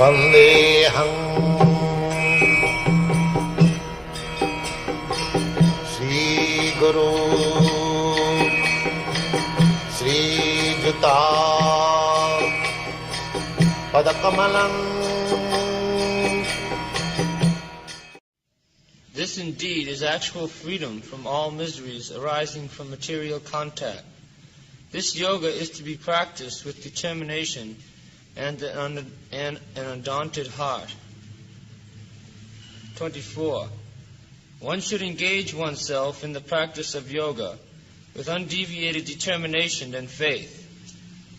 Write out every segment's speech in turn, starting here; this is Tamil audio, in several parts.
वन्देऽहम् Shri Guru श्रीयुता पदकमलम् This indeed is actual freedom from all miseries arising from material contact. This yoga is to be practiced with determination and an, an undaunted heart. 24. One should engage oneself in the practice of yoga with undeviated determination and faith.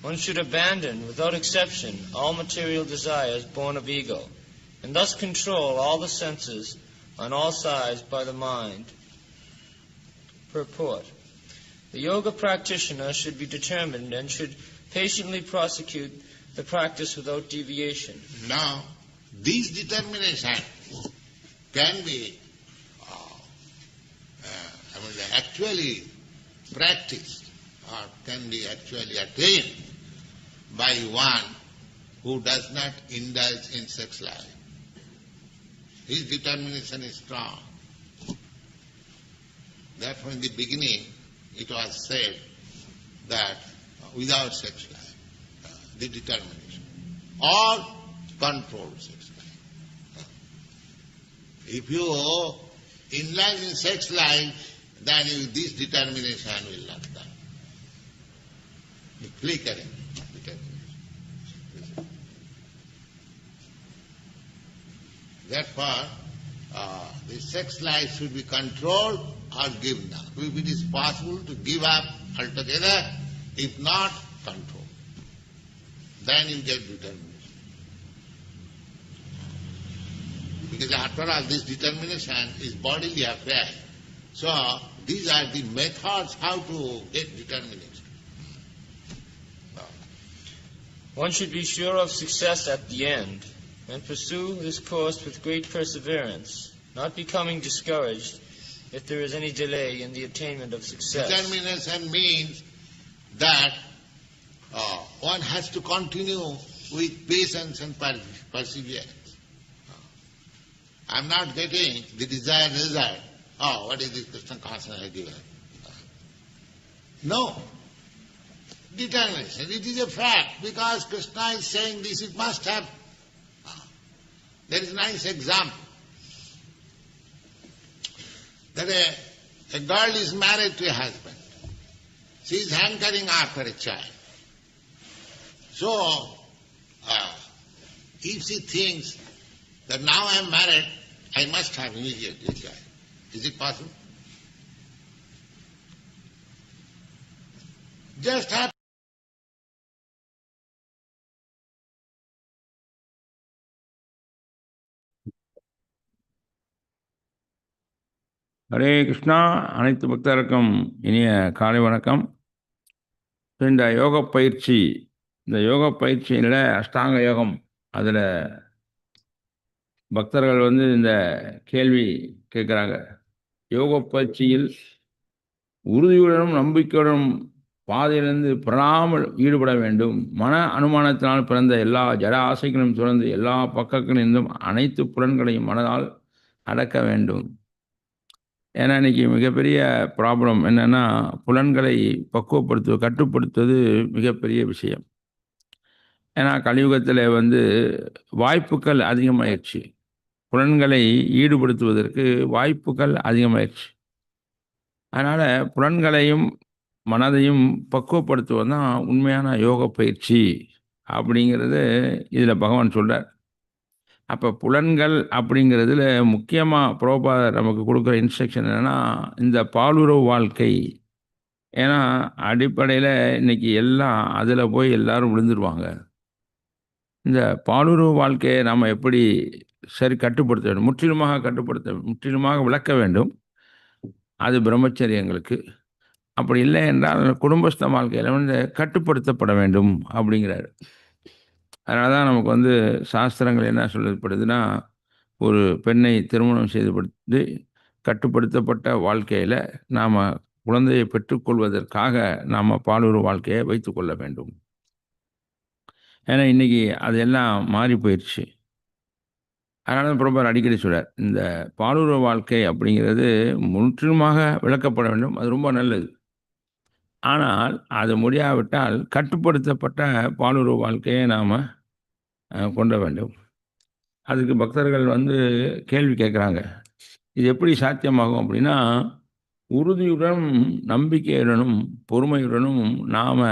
One should abandon, without exception, all material desires born of ego, and thus control all the senses on all sides by the mind. Purport. The yoga practitioner should be determined and should patiently prosecute the practice without deviation. Now, this determination can be uh, uh, I mean, actually practiced or can be actually attained by one who does not indulge in sex life. His determination is strong. Therefore, in the beginning, it was said that without sex life, the determination, or controlled sex life. If you indulge in sex life, then you, this determination will not come. Flickering determination. Therefore, uh, the sex life should be controlled or given up. If it is possible to give up altogether, if not, control. Then you get determination. Because after all, this determination is bodily affair. So, these are the methods how to get determination. One should be sure of success at the end and pursue this course with great perseverance, not becoming discouraged if there is any delay in the attainment of success. Determination means that uh, one has to continue with patience and perseverance. Ah. I'm not getting the desired result. Oh, what is this Krishna consciousness given? Ah. No. Determination. It is a fact because Krishna is saying this, it must happen. There is a nice example. That a, a girl is married to a husband. She is hankering after a child. So, uh, if she thinks that now I am married, I must have immediately a child. Is it possible? Just have Hare Krishna அனைத்து பக்தருக்கும் இனிய காலை வணக்கம் So, இந்த யோக பயிற்சி இந்த யோக பயிற்சியில் அஷ்டாங்க யோகம் அதில் பக்தர்கள் வந்து இந்த கேள்வி கேட்குறாங்க. யோக பயிற்சியில் உறுதியுடனும் நம்பிக்கையுடனும் பாதையிலிருந்து பெறாமல் ஈடுபட வேண்டும். மன அனுமானத்தினால் பிறந்த எல்லா ஜட ஆசைகளையும் துறந்து எல்லா பக்கங்களிலிருந்தும் அனைத்து புலன்களையும் மனதால் அடக்க வேண்டும். ஏன்னா இன்னைக்கு மிகப்பெரிய ப்ராப்ளம் என்னென்னா புலன்களை பக்குவப்படுத்துவது கட்டுப்படுத்துவது மிகப்பெரிய விஷயம். ஏன்னா கலியுகத்தில் வந்து வாய்ப்புகள் அதிகமாயிடுச்சு. புலன்களை ஈடுபடுத்துவதற்கு வாய்ப்புகள் அதிகமாயிடுச்சு. அதனால் புலன்களையும் மனதையும் பக்குவப்படுத்துவது தான் உண்மையான யோக பயிற்சி அப்படிங்கிறது இதில் பகவான் சொல்கிறார் அப்போ புலன்கள் அப்படிங்கிறதுல முக்கியமாக புரோபா நமக்கு கொடுக்குற இன்ஸ்ட்ரக்ஷன் என்னென்னா இந்த பாலுறவு வாழ்க்கை. ஏன்னா அடிப்படையில் இன்றைக்கி எல்லாம் அதில் போய் எல்லோரும் விழுந்துருவாங்க. இந்த பாலுறவு வாழ்க்கையை நாம் எப்படி சரி கட்டுப்படுத்த வேண்டும்? முற்றிலுமாக கட்டுப்படுத்த முற்றிலுமாக விளக்க வேண்டும். அது பிரம்மச்சரியங்களுக்கு. அப்படி இல்லை என்றால் குடும்பஸ்த வாழ்க்கையில் வந்து கட்டுப்படுத்தப்பட வேண்டும் அப்படிங்கிறாரு. அதனால தான் நமக்கு வந்து சாஸ்திரங்கள் என்ன சொல்லப்படுதுன்னா ஒரு பெண்ணை திருமணம் செய்துபடுத்தி கட்டுப்படுத்தப்பட்ட வாழ்க்கையில் நாம் குழந்தையை பெற்றுக்கொள்வதற்காக நாம் பாலுறவு வாழ்க்கையை வைத்துக்கொள்ள வேண்டும். ஏன்னா இன்றைக்கி அதெல்லாம் மாறி போயிடுச்சு அதனால தான் பிரபர் அடிக்கடி சொல்கிறார் இந்த பாலுற வாழ்க்கை அப்படிங்கிறது முற்றிலுமாக விளக்கப்பட வேண்டும். அது ரொம்ப நல்லது. ஆனால் அது முடியாவிட்டால் கட்டுப்படுத்தப்பட்ட பாலுறவு வாழ்க்கையை நாம் கொண்ட வேண்டும். அதுக்கு பக்தர்கள் வந்து கேள்வி கேட்குறாங்க. இது எப்படி சாத்தியமாகும் அப்படின்னா உறுதியுடனும் நம்பிக்கையுடனும் பொறுமையுடனும் நாம்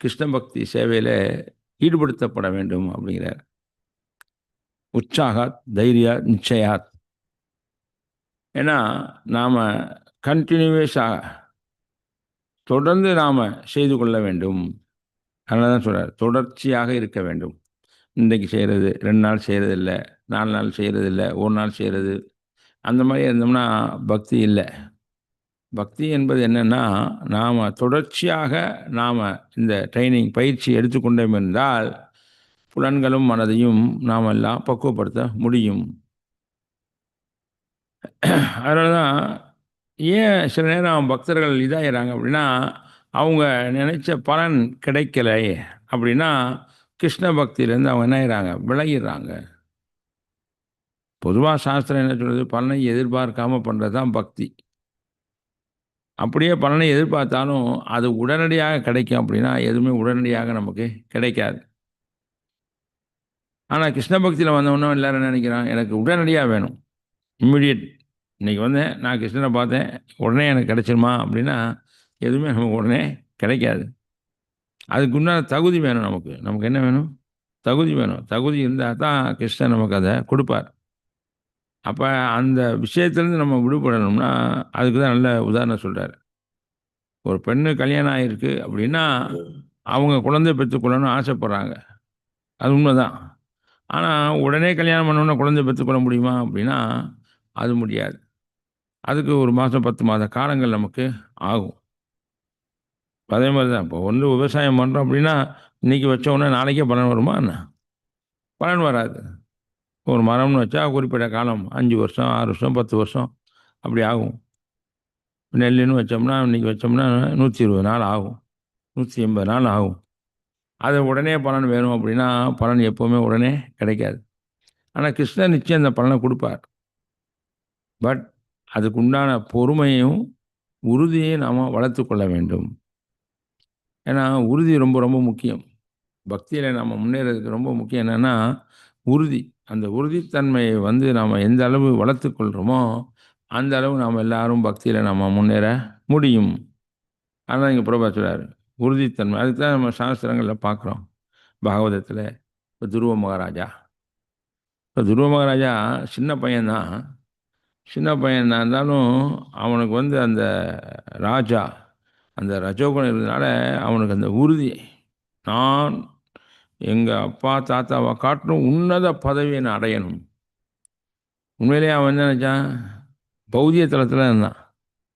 கிருஷ்ண பக்தி சேவையில் ஈடுபடுத்தப்பட வேண்டும் அப்படிங்கிறார். உற்சாகாத் தைரியா நிச்சயாத். ஏன்னா நாம் கண்டினியூஸாக தொடர்ந்து நாம் செய்து கொள்ள வேண்டும். அதனால தான் சொல்கிறார் தொடர்ச்சியாக இருக்க வேண்டும். இன்றைக்கு செய்கிறது ரெண்டு நாள் செய்கிறது இல்லை நாலு நாள் செய்கிறது இல்லை ஒரு நாள் செய்கிறது அந்த மாதிரி இருந்தோம்னா பக்தி இல்லை. பக்தி என்பது என்னென்னா நாம் தொடர்ச்சியாக நாம் இந்த ட்ரைனிங் பயிற்சி எடுத்துக்கொண்டோம் என்றால் புலன்களும் மனதையும் நாம் எல்லாம் பக்குவப்படுத்த முடியும். அதனால தான் ஏன் சில நேரம் பக்தர்கள் இதாகிறாங்க அப்படின்னா அவங்க நினைச்ச பலன் கிடைக்கலை அப்படின்னா கிருஷ்ண பக்தியிலேருந்து அவங்க என்ன ஆயிடுறாங்க விலகிடுறாங்க. பொதுவாக சாஸ்திரம் என்ன சொல்கிறது பலனை எதிர்பார்க்காமல் பண்ணுறது தான் பக்தி. அப்படியே பலனை எதிர்பார்த்தாலும் அது உடனடியாக கிடைக்கும் அப்படின்னா எதுவுமே உடனடியாக நமக்கு கிடைக்காது. ஆனால் கிருஷ்ண பக்தியில் வந்தவொன்னே எல்லாரும் நினைக்கிறான் எனக்கு உடனடியாக வேணும். இம்மிடியட் இன்றைக்கி வந்தேன் நான் கிருஷ்ணனை பார்த்தேன் உடனே எனக்கு கிடைச்சிருமா அப்படின்னா எதுவுமே நமக்கு உடனே கிடைக்காது. அதுக்கு உண்டான தகுதி வேணும் நமக்கு. நமக்கு என்ன வேணும்? தகுதி வேணும். தகுதி இருந்தால் தான் கிருஷ்ணன் நமக்கு அதை கொடுப்பார். அப்போ அந்த விஷயத்துலேருந்து நம்ம விடுபடணும்னா அதுக்கு தான் நல்ல உதாரணம் சொல்கிறார் ஒரு பெண்ணு கல்யாணம் ஆகிருக்கு அப்படின்னா அவங்க குழந்தை பெற்றுக்கொள்ளணும்னு ஆசைப்பட்றாங்க. அது உண்மைதான். ஆனால் உடனே கல்யாணம் பண்ணோன்னா குழந்தை பெற்றுக்கொள்ள முடியுமா அப்படின்னா அது முடியாது. அதுக்கு ஒரு மாதம் பத்து மாத காலங்கள் நமக்கு ஆகும். அதே மாதிரி தான் இப்போ ஒன்று விவசாயம் பண்ணுறோம் அப்படின்னா இன்றைக்கி வச்சோன்னே நாளைக்கே பலன் வருமா என்ன? பலன் வராது. ஒரு மரம்னு வச்சா குறிப்பிட்ட காலம் அஞ்சு வருஷம் ஆறு வருஷம் பத்து வருஷம் அப்படி ஆகும். நெல்லுன்னு வச்சோம்னா இன்றைக்கி வச்சோம்னா நூற்றி இருபது நாள் ஆகும். நூற்றி எண்பது நாள் ஆகும். அது உடனே பலன் வேணும் அப்படின்னா பலன் எப்போவுமே உடனே கிடைக்காது. ஆனால் கிருஷ்ணன் நிச்சயம் அந்த பலனை கொடுப்பார். பட் அதுக்கு உண்டான பொறுமையும் உறுதியையும் நாம் வளர்த்து கொள்ள வேண்டும். ஏன்னா உறுதி ரொம்ப ரொம்ப முக்கியம். பக்தியில் நம்ம முன்னேறதுக்கு ரொம்ப முக்கியம் என்னென்னா உறுதி. அந்த உறுதித்தன்மையை வந்து நாம் எந்த அளவு வளர்த்து கொள்கிறோமோ அந்த அளவு நாம் எல்லாரும் பக்தியில் நம்ம முன்னேற முடியும். அதனால் இங்கே பிரபா சொல்கிறார் உறுதித்தன்மை அதுக்கு தான் நம்ம சாஸ்திரங்களில் பார்க்குறோம் பாகவதத்தில் இப்போ துருவ மகாராஜா. இப்போ துருவ மகாராஜா சின்ன பையன்தான். சின்ன பையனாக இருந்தாலும் அவனுக்கு வந்து அந்த ராஜா அந்த ரஜோகுணம் இருந்தனால அவனுக்கு அந்த உறுதி. நான் எங்கள் அப்பா தாத்தாவை காட்டணும் உன்னத பதவியை நான் அடையணும். உண்மையிலேயே அவன் என்ன நினச்சான்? பௌதிய தளத்தில் இருந்தான்.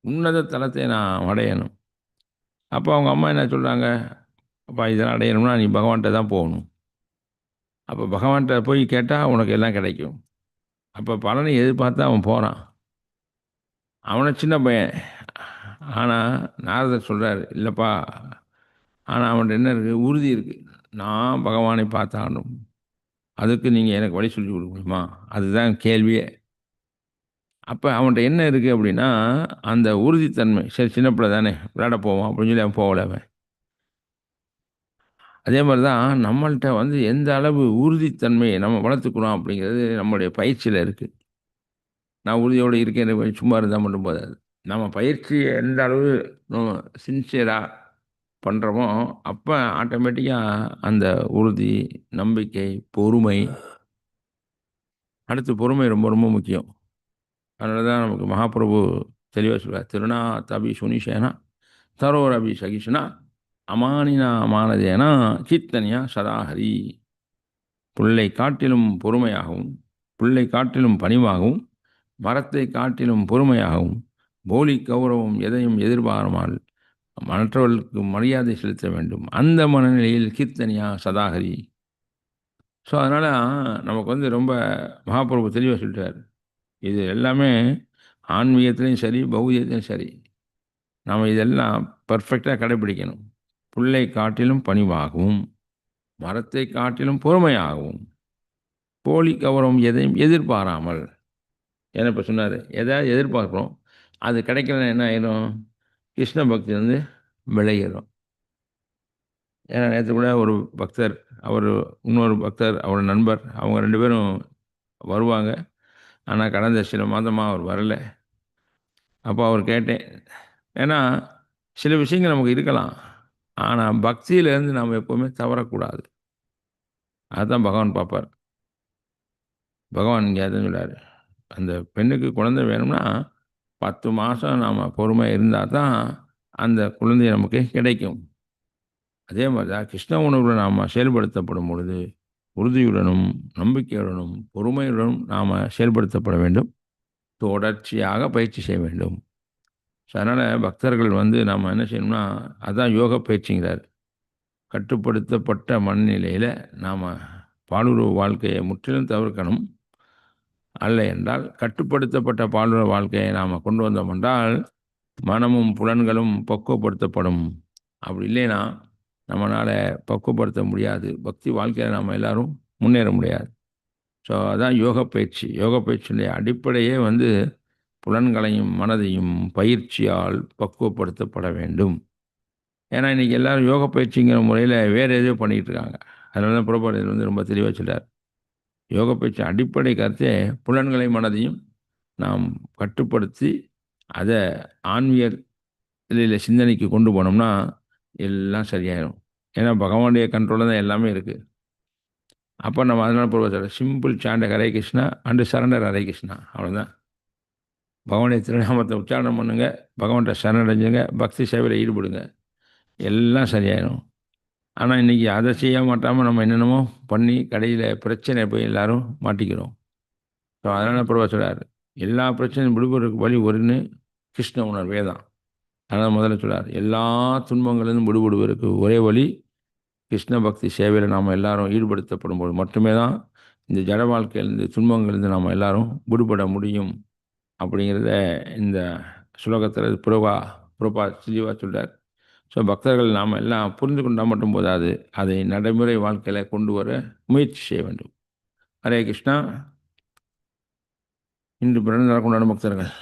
உன்னத தளத்தை நான் அடையணும். அப்போ அவங்க அம்மா என்ன சொல்கிறாங்க அப்பா இதெல்லாம் அடையணும்னா நீ பகவான்கிட்ட தான் போகணும். அப்போ பகவான்கிட்ட போய் கேட்டால் உனக்கு எல்லாம் கிடைக்கும். அப்போ பலனை எதிர்பார்த்து அவன் போகிறான் அவனை சின்ன பையன். ஆனால் நாரதர் சொல்கிறார் இல்லைப்பா ஆனால் அவன்கிட்ட என்ன இருக்குது உறுதி இருக்குது நான் பகவானை பார்த்தாகணும் அதுக்கு நீங்கள் எனக்கு வழி சொல்லி கொடுக்க முடியுமா? அதுதான் கேள்வியே. அப்போ அவன்கிட்ட என்ன இருக்குது அப்படின்னா அந்த உறுதித்தன்மை சரி சின்ன பிள்ளை தானே விளையாட போவோம் அப்படின்னு சொல்லி அவன் போகல அவன். அதே மாதிரி தான் நம்மள்கிட்ட வந்து எந்த அளவு உறுதித்தன்மையை நம்ம வளர்த்துக்கிறோம் அப்படிங்கிறது நம்மளுடைய பயிற்சியில் இருக்குது நான் உறுதியோடு இருக்கேன் சும்மா இருந்தால் மட்டும் போதாது. நம்ம பயிற்சியை எந்த அளவு நம்ம சின்சியராக பண்ணுறோமோ அப்போ ஆட்டோமேட்டிக்காக அந்த உறுதி நம்பிக்கை பொறுமை அடுத்து பொறுமை ரொம்ப ரொம்ப முக்கியம். அதனால தான் நமக்கு மகாபிரபு தெளிவாக சொல்கிறார் திருநா தபி சுனிஷேனா தரோர் அபி சகிஷனா அமானினா மானதேனா கீர்த்தனியா சதாஹரி. புல்லை காட்டிலும் பொறுமையாகவும் புல்லை காட்டிலும் பணிவாகவும் மரத்தை காட்டிலும் பொறுமையாகவும் போலி கௌரவம் எதையும் எதிர்பாராமல் மற்றவர்களுக்கு மரியாதை செலுத்த வேண்டும். அந்த மனநிலையில் கீர்த்தனியா சதாகரி? ஸோ அதனால் நமக்கு வந்து ரொம்ப மகாபிரபு தெளிவாக சொல்லிட்டார் இது எல்லாமே ஆன்மீகத்துலேயும் சரி பௌதியத்துலையும் சரி. நாம் இதெல்லாம் பர்ஃபெக்டாக கடைபிடிக்கணும் புல்லை காட்டிலும் பணிவாகவும் மரத்தை காட்டிலும் பொறுமையாகவும் போலி கௌரவம் எதையும் எதிர்பாராமல். என்ன இப்போ சொன்னார் எதாவது எதிர்பார்க்குறோம் அது கிடைக்கலன்னா என்ன ஆயிரும்? கிருஷ்ண பக்தி வந்து விளையிடும் ஏன்னா நேற்று கூட ஒரு பக்தர் அவர் இன்னொரு பக்தர் அவர் நண்பர் அவங்க ரெண்டு பேரும் வருவாங்க. ஆனால் கடந்த சில மாதமாக அவர் வரலை. அப்போ அவர் கேட்டேன் ஏன்னா சில விஷயங்கள் நமக்கு இருக்கலாம். ஆனால் பக்தியிலேருந்து நாம் எப்போவுமே தவறக்கூடாது. அதுதான் பகவான் பார்ப்பார். பகவான் இங்கே அதுன்னு சொல்கிறார் அந்த பெண்ணுக்கு குழந்தை வேணும்னா பத்து மாதம் நாம் பொறுமை இருந்தால் தான் அந்த குழந்தை நமக்கு கிடைக்கும். அதே மாதிரி தான் கிருஷ்ண உணர்வில் நாம் செயல்படுத்தப்படும் பொழுது உறுதியுடனும் நம்பிக்கையுடனும் பொறுமையுடனும் நாம் செயல்படுத்தப்பட வேண்டும். தொடர்ச்சியாக பயிற்சி செய்ய வேண்டும். ஸோ அதனால் பக்தர்கள் வந்து நாம் என்ன செய்யணும்னா அதுதான் யோக பயிற்சிங்கிறார். கட்டுப்படுத்தப்பட்ட மனநிலையில் நாம் பாலுறவு வாழ்க்கையை முற்றிலும் தவிர்க்கணும். அல்ல என்றால் கட்டுப்படுத்தப்பட்ட பாலுற வாழ்க்கையை நாம் கொண்டு வந்தோம் என்றால் மனமும் புலன்களும் பக்குவப்படுத்தப்படும். அப்படி இல்லைன்னா நம்மளால் பக்குவப்படுத்த முடியாது. பக்தி வாழ்க்கையில் நாம் எல்லோரும் முன்னேற முடியாது. ஸோ அதான் யோக பயிற்சி. யோக பயிற்சியுடைய அடிப்படையே வந்து புலன்களையும் மனதையும் பயிற்சியால் பக்குவப்படுத்தப்பட வேண்டும். ஏன்னா இன்றைக்கி எல்லாரும் யோக பயிற்சிங்கிற முறையில் வேறு எதையோ பண்ணிகிட்டு இருக்காங்க. அதனால தான் புறப்பாடு வந்து ரொம்ப தெளிவாக சொல்றார். யோக பயிற்சி அடிப்படை கருத்தே புலன்களை மனதையும் நாம் கட்டுப்படுத்தி அதை ஆன்மீக இதில் சிந்தனைக்கு கொண்டு போனோம்னா எல்லாம் சரியாயிடும் ஏன்னா பகவானுடைய கண்ட்ரோலில் தான் எல்லாமே இருக்குது அப்போ நம்ம அதனால் பொருள் simple chant Hare Krishna and surrender Hare Krishna அவ்வளோதான் பகவானுடைய திருநாமத்தை உச்சாரணம் பண்ணுங்க பகவான்கிட்ட சரணடைஞ்சுங்க பக்தி சேவையில் ஈடுபடுங்க. எல்லாம் சரியாயிடும் ஆனால் இன்றைக்கி அதை செய்ய மாட்டாமல் நம்ம என்னென்னமோ பண்ணி கடையில் பிரச்சனை போய் எல்லாரும் மாட்டிக்கிறோம். ஸோ அதனால் பிரபா சொல்கிறார் எல்லா பிரச்சனையும் விடுபடுறதுக்கு வழி ஒருன்னு கிருஷ்ண உணர்வே தான். அதனால் முதல்ல சொல்கிறார் எல்லா துன்பங்களிலும் விடுபடுவதற்கு ஒரே வழி கிருஷ்ண பக்தி சேவையில் நாம் எல்லாரும் ஈடுபடுத்தப்படும் போது மட்டுமே தான் இந்த ஜட வாழ்க்கையிலேருந்து துன்பங்கள்லேருந்து நாம் எல்லாரும் விடுபட முடியும் அப்படிங்கிறத இந்த சுலோகத்தில் புரபா புரபா சிஜிவா சொல்கிறார் ஸோ பக்தர்கள் நாம் எல்லாம் புரிந்து கொண்டால் மட்டும் போதாது. அதை நடைமுறை வாழ்க்கையில் கொண்டு வர முயற்சி செய்ய வேண்டும். ஹரே கிருஷ்ணா. இன்று பிறந்த கொண்டாடும் பக்தர்கள்.